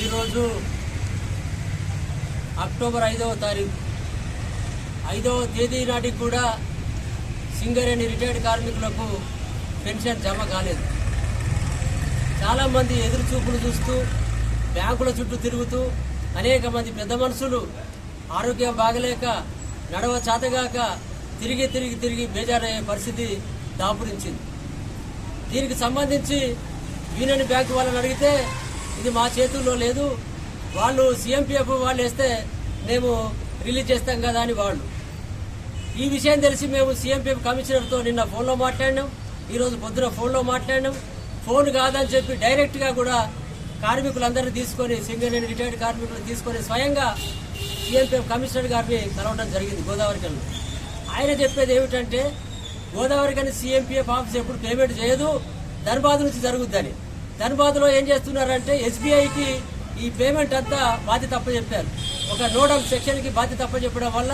ఈరోజు అక్టోబర్ ఐదవ తారీఖు. ఐదవ తేదీ నాటికి కూడా సింగరేణి రిటైర్డ్ కార్మికులకు పెన్షన్ జమ కాలేదు. చాలామంది ఎదురు చూపులు చూస్తూ బ్యాంకుల చుట్టూ తిరుగుతూ అనేక మంది పెద్ద మనుషులు ఆరోగ్యం బాగలేక నడవ చాతగాక తిరిగి తిరిగి తిరిగి బేజారయ్యే పరిస్థితి దాపురించింది. దీనికి సంబంధించి యూనియన్ బ్యాంకు వాళ్ళని అడిగితే ఇది మా చేతుల్లో లేదు వాళ్ళు సీఎంపీఎఫ్ వాళ్ళు వేస్తే మేము రిలీజ్ చేస్తాం కదా అని వాళ్ళు. ఈ విషయం తెలిసి మేము సీఎంపీఎఫ్ కమిషనర్తో నిన్న ఫోన్లో మాట్లాడినాం ఈరోజు పొద్దున ఫోన్లో మాట్లాడినాం. ఫోన్ కాదని చెప్పి డైరెక్ట్గా కూడా కార్మికులందరినీ తీసుకొని సింగరేణి రిటైర్డ్ కార్మికులు తీసుకొని స్వయంగా సీఎంపీఎఫ్ కమిషనర్ గారిని కలవడం జరిగింది గోదావరి కన్నా ఆయన చెప్పేది ఏమిటంటే గోదావరి కానీ సీఎంపీఎఫ్ ఆఫీస్ ఎప్పుడు పేమెంట్ చేయదు ధన్బాద్ నుంచి జరుగుద్దని. ధన్బాద్లో ఏం చేస్తున్నారంటే ఎస్బీఐకి ఈ పేమెంట్ అంతా బాధ్యత చెప్పారు ఒక నోడల్ సెక్షన్కి బాధ్యత చెప్పడం వల్ల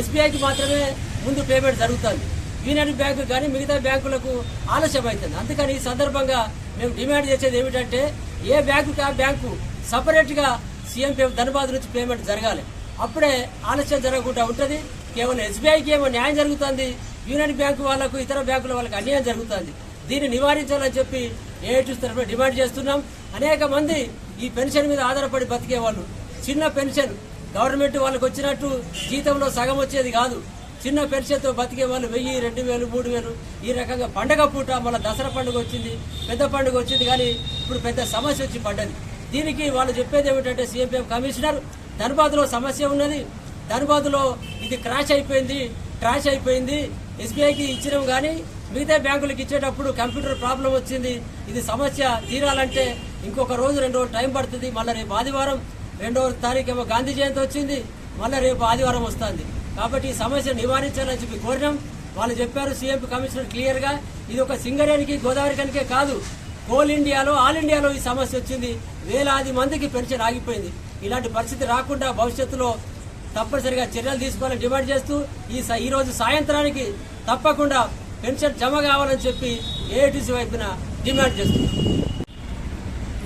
ఎస్బీఐకి మాత్రమే ముందు పేమెంట్ జరుగుతుంది. యూనియన్ బ్యాంకు కానీ మిగతా బ్యాంకులకు ఆలస్యం అవుతుంది అందుకని ఈ సందర్భంగా మేము డిమాండ్ చేసేది ఏమిటంటే ఏ బ్యాంకుకి ఆ బ్యాంకు సపరేట్గా సీఎంపీఎఫ్ ధన్బాద్ నుంచి పేమెంట్ జరగాలి. అప్పుడే ఆలస్యం జరగకుండా ఉంటుంది. కేవలం ఎస్బీఐకి ఏమో న్యాయం జరుగుతుంది. యూనియన్ బ్యాంకు వాళ్ళకు ఇతర బ్యాంకుల వాళ్ళకి అన్యాయం జరుగుతుంది. దీన్ని నివారించాలని చెప్పి ఏఐటీస్ తరఫున డిమాండ్ చేస్తున్నాం. అనేక మంది ఈ పెన్షన్ మీద ఆధారపడి బతికే వాళ్ళు చిన్న పెన్షన్ గవర్నమెంట్ వాళ్ళకి వచ్చినట్టు జీతంలో సగం వచ్చేది కాదు. చిన్న పెన్షన్తో బతికే వాళ్ళు వెయ్యి రెండు వేలు మూడు వేలు. ఈ రకంగా పండగ పూట మళ్ళీ దసరా పండుగ వచ్చింది పెద్ద పండుగ వచ్చింది కానీ ఇప్పుడు పెద్ద సమస్య వచ్చి పడ్డది. దీనికి వాళ్ళు చెప్పేది ఏమిటంటే సీఎంపీఎం కమిషనర్ ధనబాద్లో సమస్య ఉన్నది. ధనబాద్లో ఇది క్రాష్ అయిపోయింది క్రాష్ అయిపోయింది. ఎస్బీఐకి ఇచ్చినాం కానీ మిగతా బ్యాంకులకు ఇచ్చేటప్పుడు కంప్యూటర్ ప్రాబ్లం వచ్చింది. ఇది సమస్య తీరాలంటే ఇంకొక రోజు రెండు రోజులు టైం పడుతుంది. మళ్ళీ రేపు ఆదివారం రెండవ తారీఖు ఏమో గాంధీ జయంతి వచ్చింది. మళ్ళీ రేపు ఆదివారం వస్తుంది. కాబట్టి ఈ సమస్య నివారించాలని చెప్పి కోరినాం. వాళ్ళు చెప్పారు సీఎం కమిషనర్ క్లియర్గా ఇది ఒక సింగరేణికి గోదావరి కనికే కాదు. కోల్ ఇండియాలో ఆల్ ఇండియాలో ఈ సమస్య వచ్చింది. వేలాది మందికి పెన్షన్ ఆగిపోయింది. ఇలాంటి పరిస్థితి రాకుండా భవిష్యత్తులో తప్పనిసరిగా చర్యలు తీసుకోవాలని డిమాండ్ చేస్తూ ఈ స- రోజు సాయంత్రానికి తప్పకుండా పెన్షన్ జమ కావాలని చెప్పి ఏఐటీసీ వైపున డిమాండ్ చేస్తున్నాం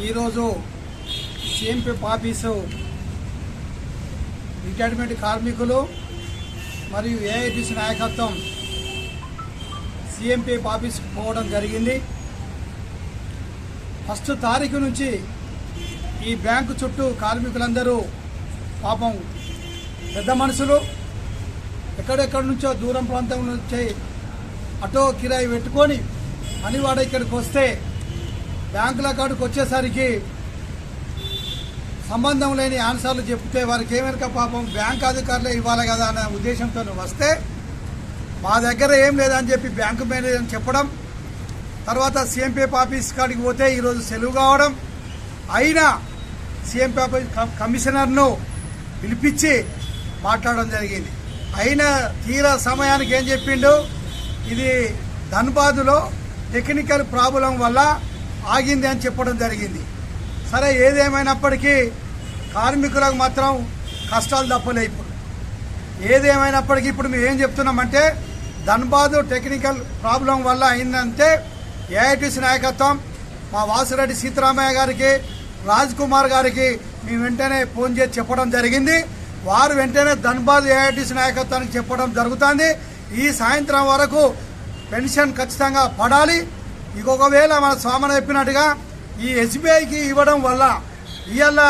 ఈరోజు సిఎంపీ ఆఫీసు రిటైర్మెంట్ కార్మికులు మరియు ఏఐటీసీ నాయకత్వం సిఎంపీ ఆఫీస్కి పోవడం జరిగింది. ఫస్ట్ తారీఖు నుంచి ఈ బ్యాంకు చుట్టూ కార్మికులందరూ పాపం పెద్ద మనుషులు ఎక్కడెక్కడి నుంచో దూరం ప్రాంతం నుంచి ఆటో కిరాయి పెట్టుకొని అనివాడ ఇక్కడికి వస్తే బ్యాంకుల కాడికి వచ్చేసరికి సంబంధం లేని ఆన్సర్లు చెప్తే వారికి ఏమనక పాపం బ్యాంక్ అధికారులే ఇవ్వాలి కదా అనే ఉద్దేశంతో వస్తే మా దగ్గర ఏం లేదని చెప్పి బ్యాంకు మేనేజర్ చెప్పడం తర్వాత సీఎంపీ ఆఫీస్ కాడికి పోతే ఈరోజు సెలవు కావడం అయినా సీఎంపీ ఆఫీస్ కమిషనర్ను పిలిపించి మాట్లాడడం జరిగింది. అయినా తీరా సమయానికి ఏం చెప్పిండు? ఇది ధన్బాదులో టెక్నికల్ ప్రాబ్లం వల్ల ఆగింది అని చెప్పడం జరిగింది. సరే ఏదేమైనప్పటికీ కార్మికులకు మాత్రం కష్టాలు తప్పలే ఇప్పుడు. ఏదేమైనప్పటికీ ఇప్పుడు మేము ఏం చెప్తున్నామంటే ధన్బాద్ టెక్నికల్ ప్రాబ్లం వల్ల అయిందంటే ఏఐటీసీ నాయకత్వం మా వాసిరెడ్డి సీతారామయ్య గారికి రాజ్ కుమార్ గారికి మేము వెంటనే ఫోన్ చేసి చెప్పడం జరిగింది. వారు వెంటనే ధన్బాద్ ఏఐటీసీ నాయకత్వానికి చెప్పడం జరుగుతుంది. ఈ సాయంత్రం వరకు పెన్షన్ ఖచ్చితంగా పడాలి. ఇంకొకవేళ మన స్వామన చెప్పినట్టుగా ఈ ఎస్బీఐకి ఇవ్వడం వల్ల ఇవాళ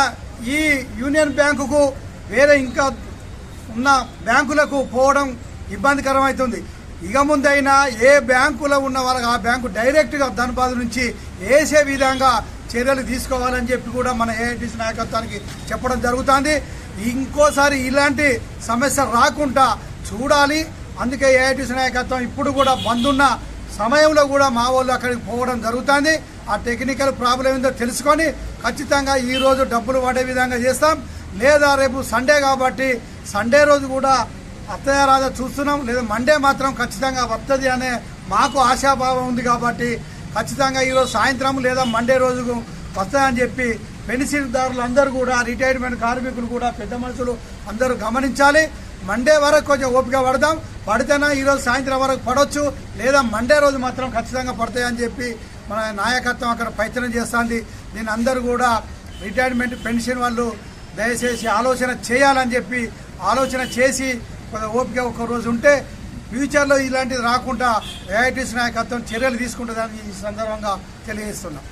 ఈ యూనియన్ బ్యాంకుకు వేరే ఇంకా ఉన్న బ్యాంకులకు పోవడం ఇబ్బందికరమవుతుంది ఇక ముందైనా ఏ బ్యాంకులో ఉన్న వాళ్ళకి ఆ బ్యాంకు డైరెక్ట్గా ధనబాద్ నుంచి వేసే విధంగా చర్యలు తీసుకోవాలని చెప్పి కూడా మన ఏఐటీసీ నాయకత్వానికి చెప్పడం జరుగుతుంది. ఇంకోసారి ఇలాంటి సమస్య రాకుండా చూడాలి. అందుకే ఏఐటీసీ నాయకత్వం ఇప్పుడు కూడా బంద్ ఉన్న సమయంలో కూడా మా వాళ్ళు అక్కడికి పోవడం జరుగుతుంది. ఆ టెక్నికల్ ప్రాబ్లం ఏందో తెలుసుకొని ఖచ్చితంగా ఈరోజు డబ్బులు పడే విధంగా చేస్తాం. లేదా రేపు సండే కాబట్టి సండే రోజు కూడా అత్తయ్య రాధ చూస్తున్నాం. లేదా మండే మాత్రం ఖచ్చితంగా వస్తుంది అనే మాకు ఆశాభావం ఉంది కాబట్టి ఖచ్చితంగా ఈరోజు సాయంత్రం లేదా మండే రోజు వస్తాయని చెప్పి పెన్షన్దారులు అందరూ కూడా రిటైర్మెంట్ కార్మికులు కూడా పెద్ద మనుషులు అందరూ గమనించాలి. మండే వరకు కొంచెం ఓపిక పడదాం. పడితేనా ఈరోజు సాయంత్రం వరకు పడవచ్చు లేదా మండే రోజు మాత్రం ఖచ్చితంగా పడతాయని చెప్పి మన నాయకత్వం అక్కడ ప్రయత్నం చేస్తుంది. దీని అందరూ కూడా రిటైర్మెంట్ పెన్షన్ వాళ్ళు దయచేసి ఆలోచన చేయాలని చెప్పి ఆలోచన చేసి కొంత ఓపిక ఒక రోజు ఉంటే ఫ్యూచర్లో ఇలాంటిది రాకుండా ఏఐటీసీ నాయకత్వం చర్యలు తీసుకుంటుందని ఈ సందర్భంగా తెలియజేస్తున్నాం.